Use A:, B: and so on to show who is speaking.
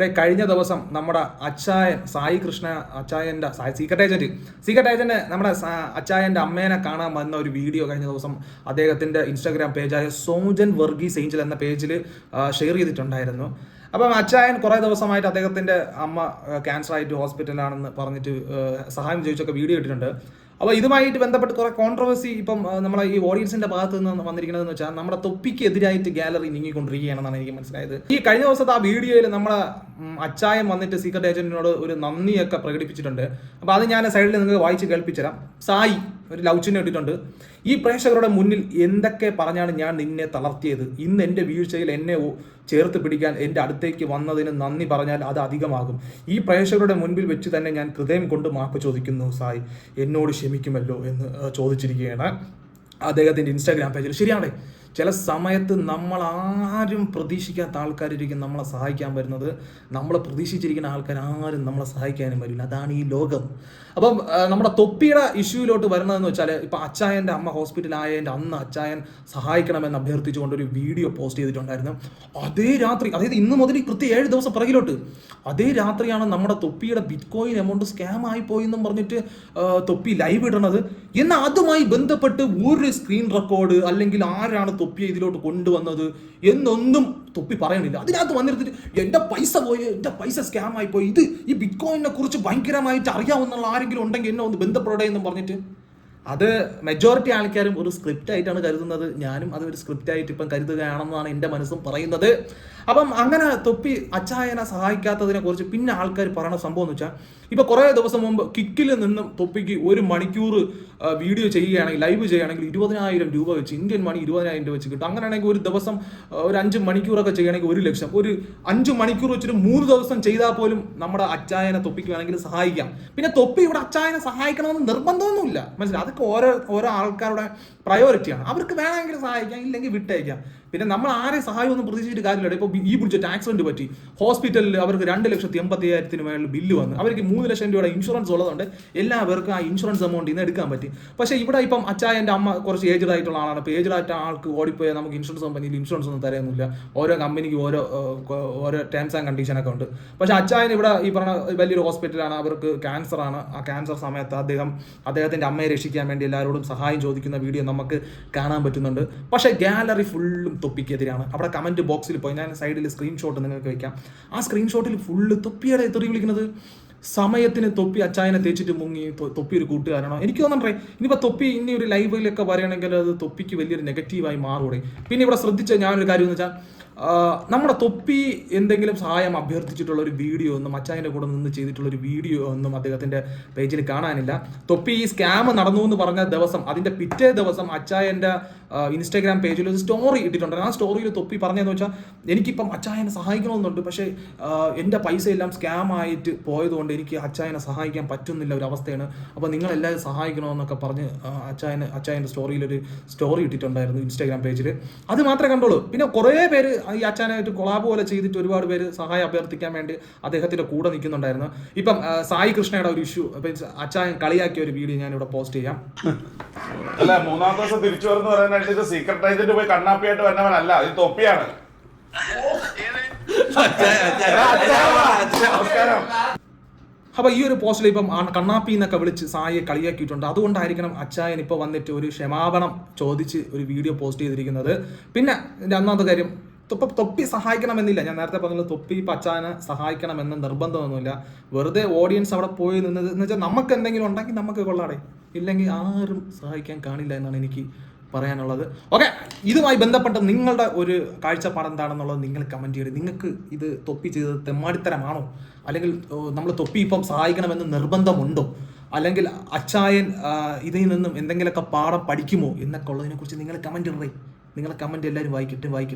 A: ഇവിടെ കഴിഞ്ഞ ദിവസം നമ്മുടെ അച്ചായൻ സായി കൃഷ്ണ അച്ചായന്റെ സീക്രട്ട് ഏജന്റ് സീക്രട്ട് ഏജന്റ് നമ്മുടെ അച്ചായന്റെ അമ്മേനെ കാണാൻ വന്ന ഒരു വീഡിയോ കഴിഞ്ഞ ദിവസം അദ്ദേഹത്തിന്റെ ഇൻസ്റ്റാഗ്രാം പേജായ സോജൻ വർഗീസ് ഏഞ്ചൽ എന്ന പേജിൽ ഷെയർ ചെയ്തിട്ടുണ്ടായിരുന്നു. അപ്പം അച്ചായൻ കുറേ ദിവസമായിട്ട് അദ്ദേഹത്തിന്റെ അമ്മ ക്യാൻസർ ആയിട്ട് ഹോസ്പിറ്റലാണെന്ന് പറഞ്ഞിട്ട് സഹായം ചോദിച്ചൊക്കെ വീഡിയോ ഇട്ടിട്ടുണ്ട്. അപ്പോൾ ഇതുമായിട്ട് ബന്ധപ്പെട്ട് കുറേ കോൺട്രവേഴ്സി ഇപ്പം നമ്മളെ ഈ ഓഡിയൻസിന്റെ ഭാഗത്ത് നിന്ന് വന്നിരിക്കുന്നതെന്ന് വെച്ചാൽ നമ്മുടെ തൊപ്പിക്ക് എതിരായിട്ട് ഗാലറി നീങ്ങിക്കൊണ്ടിരിക്കുകയാണെന്നാണ് എനിക്ക് മനസ്സിലായത്. ഈ കഴിഞ്ഞ ദിവസത്തെ ആ വീഡിയോയിൽ നമ്മളെ അച്ചായം വന്നിട്ട് സീക്രട്ട് ഏജന്റിനോട് ഒരു നന്ദിയൊക്കെ പ്രകടിപ്പിച്ചിട്ടുണ്ട്. അപ്പോൾ അത് ഞാൻ സൈഡിൽ നിങ്ങൾക്ക് വായിച്ച് കേൾപ്പിച്ചുതരാം. സായി ഒരു ലവ് ചിഹ്നം ഇട്ടിട്ടുണ്ട്. ഈ പ്രേക്ഷകരുടെ മുന്നിൽ എന്തൊക്കെ പറഞ്ഞാണ് ഞാൻ നിന്നെ തളർത്തിയത്? ഇന്ന് എന്റെ വീഴ്ചയിൽ എന്നെ ചേർത്ത് പിടിക്കാൻ എന്റെ അടുത്തേക്ക് വന്നതിന് നന്ദി പറഞ്ഞാൽ അത് അധികമാകും. ഈ പ്രേക്ഷകരുടെ മുൻപിൽ വെച്ച് തന്നെ ഞാൻ ഹൃദയം കൊണ്ട് മാപ്പ് ചോദിക്കുന്നു സായി. എന്നോട് ക്ഷമിക്കുമല്ലോ എന്ന് ചോദിച്ചിരിക്കുകയാണ് അദ്ദേഹത്തിന്റെ ഇൻസ്റ്റാഗ്രാം പേജിൽ. ശരിയാണ് ചില സമയത്ത് നമ്മൾ ആരും പ്രതീക്ഷിക്കാത്ത ആൾക്കാരിരിക്കും നമ്മളെ സഹായിക്കാൻ വരുന്നത്. നമ്മളെ പ്രതീക്ഷിച്ചിരിക്കുന്ന ആൾക്കാർ ആരും നമ്മളെ സഹായിക്കാനും വരില്ല. അതാണ് ഈ ലോകം. അപ്പം നമ്മുടെ തൊപ്പിയുടെ ഇഷ്യൂയിലോട്ട് വരുന്നതെന്ന് വെച്ചാൽ ഇപ്പം അച്ചായന്റെ അമ്മ ഹോസ്പിറ്റലായതിന്റെ അന്ന് അച്ചായൻ സഹായിക്കണമെന്ന് അഭ്യർത്ഥിച്ചുകൊണ്ട് ഒരു വീഡിയോ പോസ്റ്റ് ചെയ്തിട്ടുണ്ടായിരുന്നു. അതേ രാത്രി അതായത് ഇന്ന് മുതൽ കൃത്യം ഏഴ് ദിവസം പിറകിലോട്ട് അതേ രാത്രിയാണ് നമ്മുടെ തൊപ്പിയുടെ ബിറ്റ് കോയിൻ എമൗണ്ട് സ്കാം ആയി പോയി എന്നും പറഞ്ഞിട്ട് തൊപ്പി ലൈവ് ഇടണത്. എന്നാൽ അതുമായി ബന്ധപ്പെട്ട് ഒരു സ്ക്രീൻ റെക്കോർഡ് അല്ലെങ്കിൽ ആരാണ് തൊപ്പിയെ ഇതിലോട്ട് കൊണ്ടുവന്നത് എന്നൊന്നും തൊപ്പി പറയണില്ല. അതിനകത്ത് വന്നിരുന്നിട്ട് എന്റെ പൈസ പോയി എന്റെ പൈസ സ്കാം ആയി പോയി. ഇത് ഈ ബിറ്റ് കോയിനെ കുറിച്ച് ഭയങ്കരമായിട്ട് അറിയാവുന്ന ആരെങ്കിലും ഉണ്ടെങ്കിൽ എന്നെ ഒന്ന് ബന്ധപ്പെടേ എന്നും പറഞ്ഞിട്ട്. അത് മെജോറിറ്റി ആൾക്കാരും ഒരു സ്ക്രിപ്റ്റ് ആയിട്ടാണ് കരുതുന്നത്. ഞാനും അത് ഒരു സ്ക്രിപ്റ്റ് ആയിട്ട് ഇപ്പം കരുതുകയാണെന്നാണ് എന്റെ മനസ്സും പറയുന്നത്. അപ്പം അങ്ങനെ തൊപ്പി അച്ചായനെ സഹായിക്കാത്തതിനെ കുറിച്ച് പിന്നെ ആൾക്കാർ പറയുന്ന സംഭവം എന്ന് വെച്ചാൽ ഇപ്പൊ കുറേ ദിവസം മുമ്പ് കിക്കിൽ നിന്നും തൊപ്പിക്ക് ഒരു മണിക്കൂർ വീഡിയോ ചെയ്യുകയാണെങ്കിൽ ലൈവ് ചെയ്യുകയാണെങ്കിൽ ഇരുപതിനായിരം രൂപ വെച്ച് ഇന്ത്യൻ മണി ഇരുപതിനായിരം രൂപ വെച്ച് കിട്ടും. അങ്ങനെയാണെങ്കിൽ ഒരു ദിവസം ഒരു അഞ്ച് മണിക്കൂറൊക്കെ ചെയ്യുകയാണെങ്കിൽ ഒരു ലക്ഷം. ഒരു അഞ്ച് മണിക്കൂർ വെച്ചിട്ട് മൂന്ന് ദിവസം ചെയ്താൽ പോലും നമ്മുടെ അച്ചായനെ തൊപ്പിക്കുകയാണെങ്കിൽ സഹായിക്കാം. പിന്നെ തൊപ്പി ഇവിടെ അച്ചായനെ സഹായിക്കണമെന്ന് നിർബന്ധമൊന്നുമില്ല. മനസ്സിലായി? അതൊക്കെ ഓരോ ഓരോ ആൾക്കാരുടെ പ്രയോറിറ്റിയാണ് അവർക്ക് വേണമെങ്കിൽ സഹായിക്കാം ഇല്ലെങ്കിൽ വിട്ടയക്കാം പിന്നെ നമ്മൾ ആരെ സഹായം ഒന്നും പ്രതീക്ഷിച്ചിട്ട് കാര്യമില്ല. ഇപ്പോൾ ഈ പിടിച്ചിട്ട് ആക്സിഡന്റ് പറ്റി. ഹോസ്പിറ്റലിൽ അവർക്ക് രണ്ട് ലക്ഷത്തി എൺപത്തി അയ്യായിരത്തിന് മേളിൽ ബില്ല് വന്നു. അവർക്ക് മൂന്ന് ലക്ഷം രൂപയുടെ ഇൻഷുറൻസ് ഉള്ളതുകൊണ്ട് എല്ലാവർക്കും ആ ഇൻഷുറൻസ് എമൗണ്ട് ഇന്ന് എടുക്കാൻ പറ്റി. പക്ഷേ ഇവിടെ ഇപ്പം അച്ചായന്റെ അമ്മ കുറച്ച് ഏജ്ഡ് ആയിട്ടുള്ള ആളാണ്. അപ്പോൾ ഏജ്ഡ് ആയിട്ട് ആൾക്ക് ഓടിപ്പോയാൽ നമുക്ക് ഇൻഷുറൻസ് കമ്പനിയിൽ ഇൻഷുറൻസ് ഒന്നും തരുന്നില്ല ഓരോ കമ്പനിക്ക് ഓരോ ഓരോ ടേംസ് ആൻഡ് കണ്ടീഷനൊക്കെ ഉണ്ട്. പക്ഷേ അച്ചായൻ ഇവിടെ ഈ പറഞ്ഞ വലിയൊരു ഹോസ്പിറ്റലാണ് അവർക്ക് ക്യാൻസർ ആണ്. ആ ക്യാൻസർ സമയത്ത് അദ്ദേഹം അദ്ദേഹത്തിന്റെ അമ്മയെ രക്ഷിക്കാൻ വേണ്ടി എല്ലാവരോടും സഹായം ചോദിക്കുന്ന വീഡിയോ നമുക്ക് കാണാൻ പറ്റുന്നുണ്ട്. പക്ഷേ ഗാലറി ഫുള്ളും തൊപ്പിക്കെതിരാണ്. അവിടെ കമന്റ് ബോക്സിൽ പോയി. ഞാൻ സൈഡിൽ സ്ക്രീൻഷോട്ട് നിങ്ങൾക്ക് വയ്ക്കാം ആ സ്ക്രീൻഷോട്ടിൽ ഫുള്ള് തൊപ്പിയുടെ തെറി വിളിക്കുന്നത്? സമയത്തിന് തൊപ്പി അച്ചായനെ തേച്ചിട്ട് മുങ്ങി തൊപ്പി ഒരു കൂട്ടുകാരാണോ എനിക്ക് തോന്നണ്ടേ ഇനിയിപ്പോൾ തൊപ്പി ഇനി ഒരു ലൈവിലൊക്കെ പറയുകയാണെങ്കിൽ അത് തൊപ്പിക്ക് വലിയൊരു നെഗറ്റീവായി മാറൂടെ. പിന്നെ ഇവിടെ ശ്രദ്ധിച്ച ഞാനൊരു കാര്യം എന്ന് വെച്ചാൽ നമ്മുടെ തൊപ്പി എന്തെങ്കിലും സഹായം അഭ്യർത്ഥിച്ചിട്ടുള്ള ഒരു വീഡിയോ ഒന്നും അച്ചായന്റെ കൂടെ നിന്ന് ചെയ്തിട്ടുള്ള ഒരു വീഡിയോ ഒന്നും അദ്ദേഹത്തിന്റെ പേജിൽ കാണാനില്ല. തൊപ്പി ഈ സ്കാം നടന്നു എന്ന് പറഞ്ഞ ദിവസം അതിന്റെ പിറ്റേ ദിവസം അച്ചായന്റെ ഇൻസ്റ്റാഗ്രാം പേജിൽ ഒരു സ്റ്റോറി ഇട്ടിട്ടുണ്ട്. ആ സ്റ്റോറിയിൽ തൊപ്പി പറഞ്ഞതെന്ന് വെച്ചാൽ എനിക്കിപ്പം അച്ചായനെ സഹായിക്കണമെന്നുണ്ട് പക്ഷേ എന്റെ പൈസ എല്ലാം സ്കാം ആയിട്ട് പോയതുകൊണ്ട് എനിക്ക് അച്ചായനെ സഹായിക്കാൻ പറ്റുന്നില്ല ഒരു അവസ്ഥയാണ്. അപ്പോൾ നിങ്ങളെല്ലാവരും സഹായിക്കണമെന്നൊക്കെ പറഞ്ഞ് അച്ചായന് അച്ചായന്റെ സ്റ്റോറിയിൽ ഒരു സ്റ്റോറി ഇട്ടിട്ടുണ്ടായിരുന്നു ഇൻസ്റ്റാഗ്രാം പേജിൽ അത് മാത്രമേ കണ്ടുള്ളൂ. പിന്നെ കുറേ പേര് ഈ അച്ഛനായിട്ട് കൊളാബ് പോലെ ചെയ്തിട്ട് ഒരുപാട് പേര് സഹായം അഭ്യർത്ഥിക്കാൻ വേണ്ടി അദ്ദേഹത്തിന്റെ കൂടെ നിൽക്കുന്നുണ്ടായിരുന്നു. ഇപ്പം സായി കൃഷ്ണയുടെ ഒരു ഇഷ്യൂ അച്ഛൻ കളിയാക്കിയ ഒരു വീഡിയോ ഞാൻ ഇവിടെ പോസ്റ്റ് ചെയ്യാം.
B: അല്ല മൂന്നാം ദിവസം തിരിച്ചു വരുന്ന പറയാനായിട്ട് ഇത് സീക്രട്ട് ഏജന്റ് പോയി കണ്ണാപ്പിയായിട്ട് വരുന്നവനല്ല ഇത് തൊപ്പിയാണ്. നമസ്കാരം.
A: അപ്പോൾ ഈ ഒരു പോസ്റ്റിൽ ഇപ്പം കണ്ണാപ്പി എന്നൊക്കെ വിളിച്ച് സായിയെ കളിയാക്കിയിട്ടുണ്ട്. അതുകൊണ്ടായിരിക്കണം അച്ചായൻ ഇപ്പോൾ വന്നിട്ട് ഒരു ക്ഷമാപണം ചോദിച്ച് ഒരു വീഡിയോ പോസ്റ്റ് ചെയ്തിരിക്കുന്നത്. പിന്നെ ഒന്നാമത്തെ കാര്യം തൊപ്പ തൊപ്പി സഹായിക്കണമെന്നില്ല. ഞാൻ നേരത്തെ പറഞ്ഞത് തൊപ്പി പച്ചാനെ സഹായിക്കണമെന്ന് നിർബന്ധമൊന്നുമില്ല. വെറുതെ ഓഡിയൻസ് അവിടെ പോയി നിന്നത് എന്ന് വെച്ചാൽ നമുക്ക് എന്തെങ്കിലും ഉണ്ടെങ്കിൽ നമുക്ക് കൊള്ളാടെ. ഇല്ലെങ്കിൽ ആരും സഹായിക്കാൻ കാണില്ല എന്നാണ് എനിക്ക് പറയാനുള്ളത്. ഓക്കെ ഇതുമായി ബന്ധപ്പെട്ട് നിങ്ങളുടെ ഒരു കാഴ്ചപ്പാട് എന്താണെന്നുള്ളത് നിങ്ങൾ കമന്റ് ചെയ്യരുത് നിങ്ങൾക്ക് ഇത് തൊപ്പി ചെയ്തത് തെമ്മാടിത്തരമാണോ? അല്ലെങ്കിൽ നമ്മൾ തൊപ്പി ഇപ്പം സഹായിക്കണമെന്ന് നിർബന്ധമുണ്ടോ? അല്ലെങ്കിൽ അച്ചായൻ ഇതിൽ നിന്നും എന്തെങ്കിലുമൊക്കെ പാഠം പഠിക്കുമോ എന്നൊക്കെ ഉള്ളതിനെക്കുറിച്ച് നിങ്ങൾ കമന്റ് ഇടേ നിങ്ങളെ കമന്റ് എല്ലാവരും വായിക്കട്ടെ വായിക്കട്ടെ.